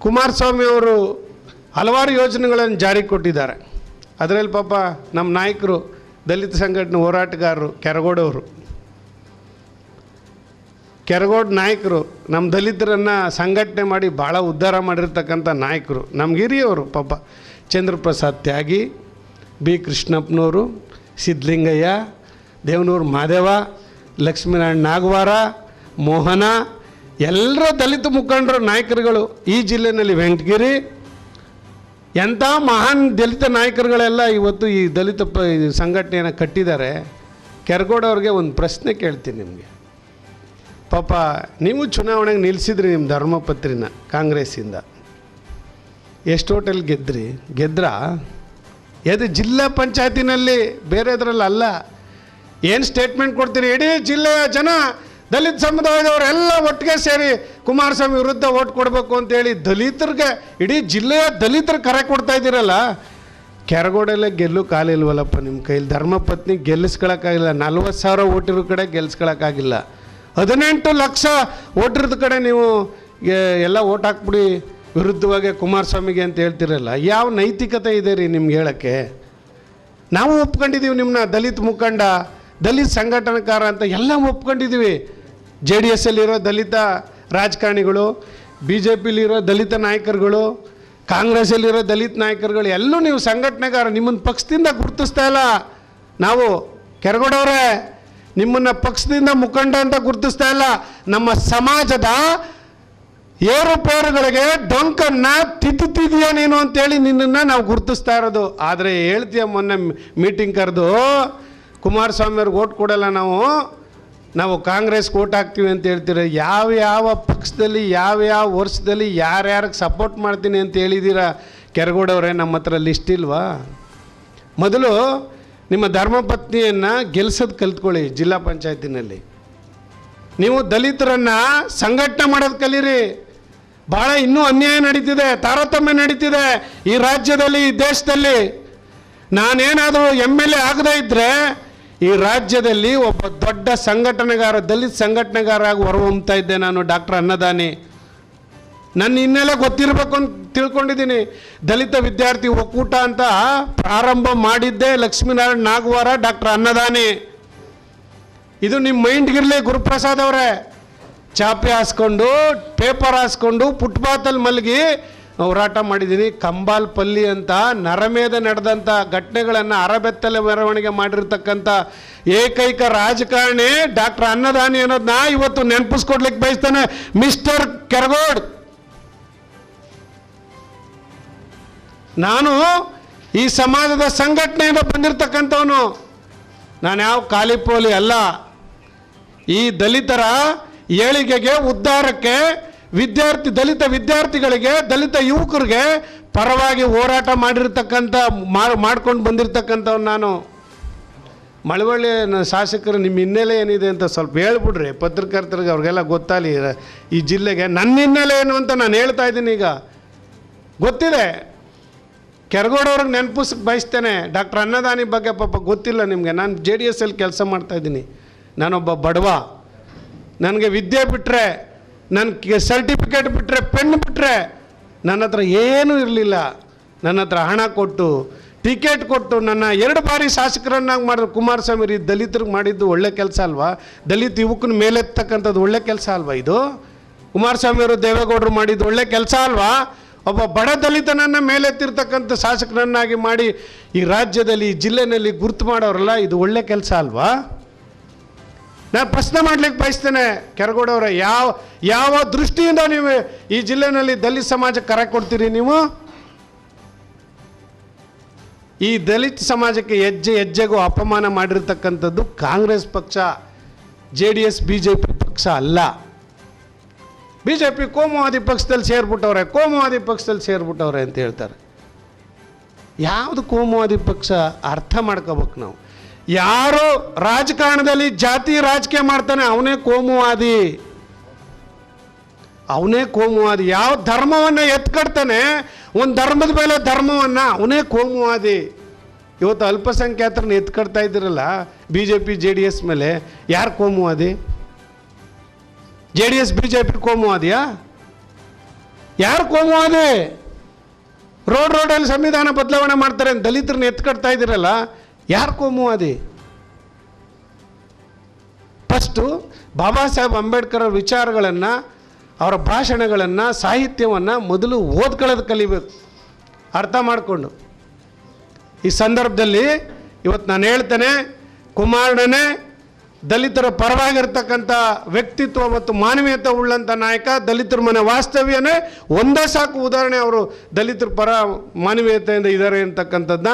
ಕುಮಾರಸ್ವಾಮಿ ಅವರು ಹಲವಾರು ಯೋಜನೆಗಳನ್ನು ಜಾರಿಗೆ ಕೊಟ್ಟಿದ್ದಾರೆ. ಅದರಲ್ಲಿ ಪಾಪ ನಮ್ಮ ನಾಯಕರು ದಲಿತ ಸಂಘಟನೆ ಹೋರಾಟಗಾರರು ಕೆರಗೋಡವರು. ಕೆರಗೋಡ್ ನಾಯಕರು ನಮ್ಮ ದಲಿತರನ್ನು ಸಂಘಟನೆ ಮಾಡಿ ಭಾಳ ಉದ್ಧಾರ ಮಾಡಿರ್ತಕ್ಕಂಥ ನಾಯಕರು. ನಮ್ಮ ಹಿರಿಯವರು ಪಾಪ ಚಂದ್ರಪ್ರಸಾದ್ ತ್ಯಾಗಿ, ಬಿ ಕೃಷ್ಣಪ್ಪನವರು, ಸಿದ್ಧಲಿಂಗಯ್ಯ, ದೇವನೂರು ಮಾದೇವ, ಲಕ್ಷ್ಮೀನಾರಾಯಣ ನಾಗವಾರ, ಮೋಹನ ಎಲ್ಲರ ದಲಿತ ಮುಖಂಡರು, ನಾಯಕರುಗಳು ಈ ಜಿಲ್ಲೆಯಲ್ಲಿ ವೆಂಕಟಗಿರಿ, ಎಂಥ ಮಹಾನ್ ದಲಿತ ನಾಯಕರುಗಳೆಲ್ಲ ಇವತ್ತು ಈ ದಲಿತ ಪ ಸಂಘಟನೆಯನ್ನು ಕಟ್ಟಿದ್ದಾರೆ. ಕೆರಗೋಡವ್ರಿಗೆ ಒಂದು ಪ್ರಶ್ನೆ ಕೇಳ್ತೀನಿ ನಿಮಗೆ. ಪಾಪ, ನೀವು ಚುನಾವಣೆಗೆ ನಿಲ್ಲಿಸಿದ್ರಿ ನಿಮ್ಮ ಧರ್ಮಪತ್ರಿನ ಕಾಂಗ್ರೆಸ್ಸಿಂದ. ಎಷ್ಟು ಹೋಟೆಲ್ ಗೆದ್ರಿ? ಗೆದ್ರ? ಎದು ಜಿಲ್ಲಾ ಪಂಚಾಯತಿನಲ್ಲಿ ಬೇರೆದ್ರಲ್ಲಿ ಅಲ್ಲ. ಏನು ಸ್ಟೇಟ್ಮೆಂಟ್ ಕೊಡ್ತೀರಿ? ಇಡೀ ಜಿಲ್ಲೆಯ ಜನ ದಲಿತ ಸಮುದಾಯದವರೆಲ್ಲ ಒಟ್ಟಿಗೆ ಸೇರಿ ಕುಮಾರಸ್ವಾಮಿ ವಿರುದ್ಧ ಓಟ್ ಕೊಡಬೇಕು ಅಂತೇಳಿ ದಲಿತರಿಗೆ, ಇಡೀ ಜಿಲ್ಲೆಯ ದಲಿತರು ಕರೆ ಕೊಡ್ತಾ ಇದ್ದೀರಲ್ಲ, ಕೆರಗೋಡಲ್ಲೇ ಗೆಲ್ಲು ಕಾಲಿಲ್ವಲ್ಲಪ್ಪ ನಿಮ್ಮ ಕೈಲಿ. ಧರ್ಮಪತ್ನಿ ಗೆಲ್ಲಿಸ್ಕೊಳಕ್ಕಾಗಿಲ್ಲ, ನಲ್ವತ್ತು ಸಾವಿರ ಓಟಿರೋ ಕಡೆ ಗೆಲ್ಸ್ಕೊಳಕ್ಕಾಗಿಲ್ಲ ಹದಿನೆಂಟು ಲಕ್ಷ ಓಟಿರದ ಕಡೆ ನೀವು ಎಲ್ಲ ಓಟ್ ಹಾಕ್ಬಿಡಿ ವಿರುದ್ಧವಾಗಿ ಕುಮಾರಸ್ವಾಮಿಗೆ ಅಂತ ಹೇಳ್ತಿರಲ್ಲ, ಯಾವ ನೈತಿಕತೆ ಇದೆ ರೀ ನಿಮ್ಗೆ ಹೇಳೋಕ್ಕೆ? ನಾವು ಒಪ್ಕೊಂಡಿದ್ದೀವಿ ನಿಮ್ಮನ್ನ ದಲಿತ ಮುಖಂಡ, ದಲಿತ ಸಂಘಟನಕಾರ ಅಂತ ಎಲ್ಲ ಒಪ್ಕೊಂಡಿದ್ದೀವಿ ಜೆ ಡಿ ಎಸ್ಸಲ್ಲಿರೋ ದಲಿತ ರಾಜಕಾರಣಿಗಳು ಬಿ ಜೆ ಪಿಲಿರೋ ದಲಿತ ನಾಯಕರುಗಳು ಕಾಂಗ್ರೆಸ್ಸಲ್ಲಿರೋ ದಲಿತ ನಾಯಕರುಗಳು, ಎಲ್ಲೂ ನೀವು ಸಂಘಟನೆಗಾರ ನಿಮ್ಮನ್ನು ಪಕ್ಷದಿಂದ ಗುರುತಿಸ್ತಾ ಇಲ್ಲ. ನಾವು ಕೆರಗೋಡವ್ರೆ, ನಿಮ್ಮನ್ನು ಪಕ್ಷದಿಂದ ಮುಖಂಡ ಅಂತ ಗುರುತಿಸ್ತಾ ಇಲ್ಲ. ನಮ್ಮ ಸಮಾಜದ ಏರುಪೇರುಗಳಿಗೆ ಡೊಂಕನ್ನ ತಿದ್ದುತ್ತಿದೆಯಾ ನೀನು ಅಂತೇಳಿ ನಿನ್ನನ್ನು ನಾವು ಗುರುತಿಸ್ತಾ ಇರೋದು. ಆದರೆ ಹೇಳ್ತೀಯ ಮೊನ್ನೆ ಮೀಟಿಂಗ್ ಕರೆದು, ಕುಮಾರಸ್ವಾಮಿಯವ್ರಿಗೆ ಓಟ್ ಕೊಡಲ್ಲ ನಾವು. ನಾವು ಕಾಂಗ್ರೆಸ್ ಕೋಟ್ ಹಾಕ್ತೀವಿ ಅಂತ ಹೇಳ್ತೀರ? ಯಾವ ಯಾವ ಪಕ್ಷದಲ್ಲಿ, ಯಾವ ಯಾವ ವರ್ಷದಲ್ಲಿ ಯಾರ್ಯಾರಿಗೆ ಸಪೋರ್ಟ್ ಮಾಡ್ತೀನಿ ಅಂತ ಹೇಳಿದ್ದೀರಾ ಕೆರಗೋಡವ್ರೆ ನಮ್ಮ ಹತ್ರ ಲಿಸ್ಟ್ ಇಲ್ವಾ? ಮೊದಲು ನಿಮ್ಮ ಧರ್ಮಪತ್ನಿಯನ್ನು ಗೆಲ್ಸೋದು ಕಲ್ತ್ಕೊಳ್ಳಿ ಜಿಲ್ಲಾ ಪಂಚಾಯತಿನಲ್ಲಿ. ನೀವು ದಲಿತರನ್ನು ಸಂಘಟನೆ ಮಾಡೋದು ಕಲೀರಿ. ಭಾಳ ಇನ್ನೂ ಅನ್ಯಾಯ ನಡೀತಿದೆ, ತಾರತಮ್ಯ ನಡೀತಿದೆ ಈ ರಾಜ್ಯದಲ್ಲಿ, ಈ ದೇಶದಲ್ಲಿ. ನಾನೇನಾದರೂ ಎಂ ಎಲ್ ಎ ಆಗದೇ ಇದ್ದರೆ ಈ ರಾಜ್ಯದಲ್ಲಿ ಒಬ್ಬ ದೊಡ್ಡ ಸಂಘಟನೆಗಾರ ದಲಿತ ಸಂಘಟನೆಗಾರಾಗಿ ಹೊರಹೊಮ್ತಾ ಇದ್ದೆ ನಾನು ಡಾಕ್ಟರ್ ಅನ್ನದಾನಿ. ನನ್ನ ಹಿನ್ನೆಲೆ ಗೊತ್ತಿರಬೇಕು ಅಂತ ತಿಳ್ಕೊಂಡಿದ್ದೀನಿ. ದಲಿತ ವಿದ್ಯಾರ್ಥಿ ಒಕ್ಕೂಟ ಅಂತ ಪ್ರಾರಂಭ ಮಾಡಿದ್ದೆ ಲಕ್ಷ್ಮೀನಾರಾಯಣ ನಾಗವಾರ, ಡಾಕ್ಟರ್ ಅನ್ನದಾನಿ. ಇದು ನಿಮ್ಮ ಮೈಂಡ್ಗಿರಲಿ ಗುರುಪ್ರಸಾದ್ ಅವರೇ. ಚಾಪೆ ಹಾಸ್ಕೊಂಡು, ಪೇಪರ್ ಹಾಸ್ಕೊಂಡು ಫುಟ್ಪಾತಲ್ಲಿ ಮಲಗಿ ಹೋರಾಟ ಮಾಡಿದ್ದೀನಿ. ಕಂಬಾಲ್ ಪಲ್ಲಿ ಅಂತ ನರಮೇಧ ನಡೆದಂಥ ಘಟನೆಗಳನ್ನು ಅರಬೆತ್ತಲೆ ಮೆರವಣಿಗೆ ಮಾಡಿರ್ತಕ್ಕಂಥ ಏಕೈಕ ರಾಜಕಾರಣಿ ಡಾಕ್ಟರ್ ಅನ್ನದಾನಿ ಅನ್ನೋದನ್ನ ಇವತ್ತು ನೆನಪಿಸ್ಕೊಡ್ಲಿಕ್ಕೆ ಬಯಸ್ತಾನೆ. ಮಿಸ್ಟರ್ ಕೆರಗೋಡ್. ನಾನು ಈ ಸಮಾಜದ ಸಂಘಟನೆಯಿಂದ ಬಂದಿರತಕ್ಕಂಥವನು. ನಾನು ಯಾವ ಕಾಲಿಪೋಲಿ ಅಲ್ಲ. ಈ ದಲಿತರ ಏಳಿಗೆಗೆ ಉದ್ಧಾರಕ್ಕೆ ವಿದ್ಯಾರ್ಥಿ, ದಲಿತ ವಿದ್ಯಾರ್ಥಿಗಳಿಗೆ, ದಲಿತ ಯುವಕರಿಗೆ ಪರವಾಗಿ ಹೋರಾಟ ಮಾಡಿರ್ತಕ್ಕಂಥ ಮಾಡ್ಕೊಂಡು ಬಂದಿರತಕ್ಕಂಥವ್ನು ನಾನು. ಮಳವಳ್ಳಿ ಶಾಸಕರು ನಿಮ್ಮ ಹಿನ್ನೆಲೆ ಏನಿದೆ ಅಂತ ಸ್ವಲ್ಪ ಹೇಳ್ಬಿಡ್ರಿ. ಪತ್ರಕರ್ತರಿಗೆ ಅವ್ರಿಗೆಲ್ಲ ಗೊತ್ತಾಗಲಿ. ಈ ಜಿಲ್ಲೆಗೆ ನನ್ನ ಹಿನ್ನೆಲೆ ಏನು ಅಂತ ನಾನು ಹೇಳ್ತಾ ಇದ್ದೀನಿ ಈಗ. ಗೊತ್ತಿದೆ. ಕೆರಗೋಡವ್ರಿಗೆ ನೆನಪಿಸಕ್ಕೆ ಬಯಸ್ತೇನೆ. ಡಾಕ್ಟರ್ ಅನ್ನದಾನಿ ಬಗ್ಗೆ ಪಾಪ ಗೊತ್ತಿಲ್ಲ ನಿಮಗೆ. ನಾನು ಜೆ ಡಿ ಎಸ್ ಅಲ್ಲಿ ಕೆಲಸ ಮಾಡ್ತಾಯಿದ್ದೀನಿ ನಾನೊಬ್ಬ ಬಡವ. ನನಗೆ ವಿದ್ಯೆ ಬಿಟ್ಟರೆ ನನ್ನ ಸರ್ಟಿಫಿಕೇಟ್ ಬಿಟ್ಟರೆ ಪೆನ್ ಬಿಟ್ಟರೆ ನನ್ನ ಹತ್ರ ಏನೂ ಇರಲಿಲ್ಲ. ನನ್ನ ಹತ್ರ ಹಣ ಕೊಟ್ಟು ಟಿಕೆಟ್ ಕೊಟ್ಟು ನನ್ನ ಎರಡು ಬಾರಿ ಶಾಸಕರನ್ನಾಗಿ ಮಾಡಿದ್ರು. ಕುಮಾರಸ್ವಾಮಿ ರೀ ದಲಿತರಿಗೆ ಮಾಡಿದ್ದು ಒಳ್ಳೆ ಕೆಲಸ ಅಲ್ವಾ? ದಲಿತ ಯುವಕನ ಮೇಲೆತ್ತಕ್ಕಂಥದ್ದು ಒಳ್ಳೆ ಕೆಲಸ ಅಲ್ವಾ ಇದು? ಕುಮಾರಸ್ವಾಮಿ ಅವರು ದೇವೇಗೌಡರು ಮಾಡಿದ್ದು ಒಳ್ಳೆ ಕೆಲಸ ಅಲ್ವಾ? ಒಬ್ಬ ಬಡ ದಲಿತನನ್ನು ಮೇಲೆತ್ತಿರ್ತಕ್ಕಂಥ ಶಾಸಕರನ್ನಾಗಿ ಮಾಡಿ ಈ ರಾಜ್ಯದಲ್ಲಿ, ಈ ಜಿಲ್ಲೆಯಲ್ಲಿ ಗುರುತು ಮಾಡೋರಲ್ಲ ಇದು ಒಳ್ಳೆ ಕೆಲಸ ಅಲ್ವಾ? ನಾನು ಪ್ರಶ್ನೆ ಮಾಡ್ಲಿಕ್ಕೆ ಬಯಸ್ತೇನೆ, ಕೆರಗೋಡವ್ರ, ಯಾವ ಯಾವ ದೃಷ್ಟಿಯಿಂದ ನೀವು ಈ ಜಿಲ್ಲೆನಲ್ಲಿ ದಲಿತ ಸಮಾಜಕ್ಕೆ ಕರೆ ಕೊಡ್ತೀರಿ ನೀವು? ಈ ದಲಿತ ಸಮಾಜಕ್ಕೆ ಹೆಜ್ಜೆ, ಹೆಜ್ಜೆಗೂ ಅಪಮಾನ ಮಾಡಿರ್ತಕ್ಕಂಥದ್ದು ಕಾಂಗ್ರೆಸ್ ಪಕ್ಷ, J D S, B J P ಪಕ್ಷ ಅಲ್ಲ. ಬಿ ಜೆ ಪಿ ಕೋಮುವಾದಿ ಪಕ್ಷದಲ್ಲಿ ಸೇರ್ಬಿಟ್ಟವ್ರೆ, ಕೋಮುವಾದಿ ಪಕ್ಷದಲ್ಲಿ ಸೇರ್ಬಿಟ್ಟವ್ರೆ ಅಂತ ಹೇಳ್ತಾರೆ. ಯಾವುದು ಕೋಮುವಾದಿ ಪಕ್ಷ ಅರ್ಥ ಮಾಡ್ಕೋಬೇಕು ನಾವು? ಯಾರು ರಾಜಕಾರಣದಲ್ಲಿ ಜಾತಿ ರಾಜಕೀಯ ಮಾಡ್ತಾನೆ, ಅವನೇ ಕೋಮುವಾದಿ. ಅವನೇ ಕೋಮುವಾದಿ. ಯಾವ ಧರ್ಮವನ್ನು ಎತ್ಕಡ್ತಾನೆ, ಒಂದು ಧರ್ಮದ ಮೇಲೆ ಧರ್ಮವನ್ನು ಅವನೇ ಕೋಮುವಾದಿ. ಇವತ್ತು ಅಲ್ಪಸಂಖ್ಯಾತರನ್ನ ಎತ್ಕಡ್ತಾ ಇದ್ದೀರಲ್ಲ B J P J D S ಮೇಲೆ, ಯಾರು ಕೋಮುವಾದಿ? J D S B J P ಕೋಮುವಾದಿಯಾ? ಯಾರು ಕೋಮುವಾದಿ? ರೋಡ್ ರೋಡಲ್ಲಿ ಸಂವಿಧಾನ ಬದಲಾವಣೆ ಮಾಡ್ತಾರೆ ದಲಿತರನ್ನ ಎತ್ಕಡ್ತಾ ಇದ್ದೀರಲ್ಲ ಯಾರು ಕೋಮುವಾದಿ ಫಸ್ಟು ಬಾಬಾ ಸಾಹೇಬ್ ಅಂಬೇಡ್ಕರ್ ವಿಚಾರಗಳನ್ನು, ಅವರ ಭಾಷಣಗಳನ್ನು, ಸಾಹಿತ್ಯವನ್ನು ಮೊದಲು ಓದ್ಕೊಳ್ಳೋದು ಕಲಿಬೇಕು. ಅರ್ಥ ಮಾಡಿಕೊಂಡು. ಈ ಸಂದರ್ಭದಲ್ಲಿ ಇವತ್ತು ನಾನು ಹೇಳ್ತೇನೆ, ಕುಮಾರಣ್ಣನೇ ದಲಿತರ ಪರವಾಗಿರ್ತಕ್ಕಂಥ ವ್ಯಕ್ತಿತ್ವ ಮತ್ತು ಮಾನವೀಯತೆ ಉಳ್ಳಂಥ ನಾಯಕ, ದಲಿತರ ಮನೆ ವಾಸ್ತವ್ಯನೇ ಒಂದೇ ಸಾಕು ಉದಾಹರಣೆ ಅವರು ದಲಿತರ ಪರ ಮಾನವೀಯತೆಯಿಂದ ಇದ್ದಾರೆ ಅಂತಕ್ಕಂಥದ್ದನ್ನ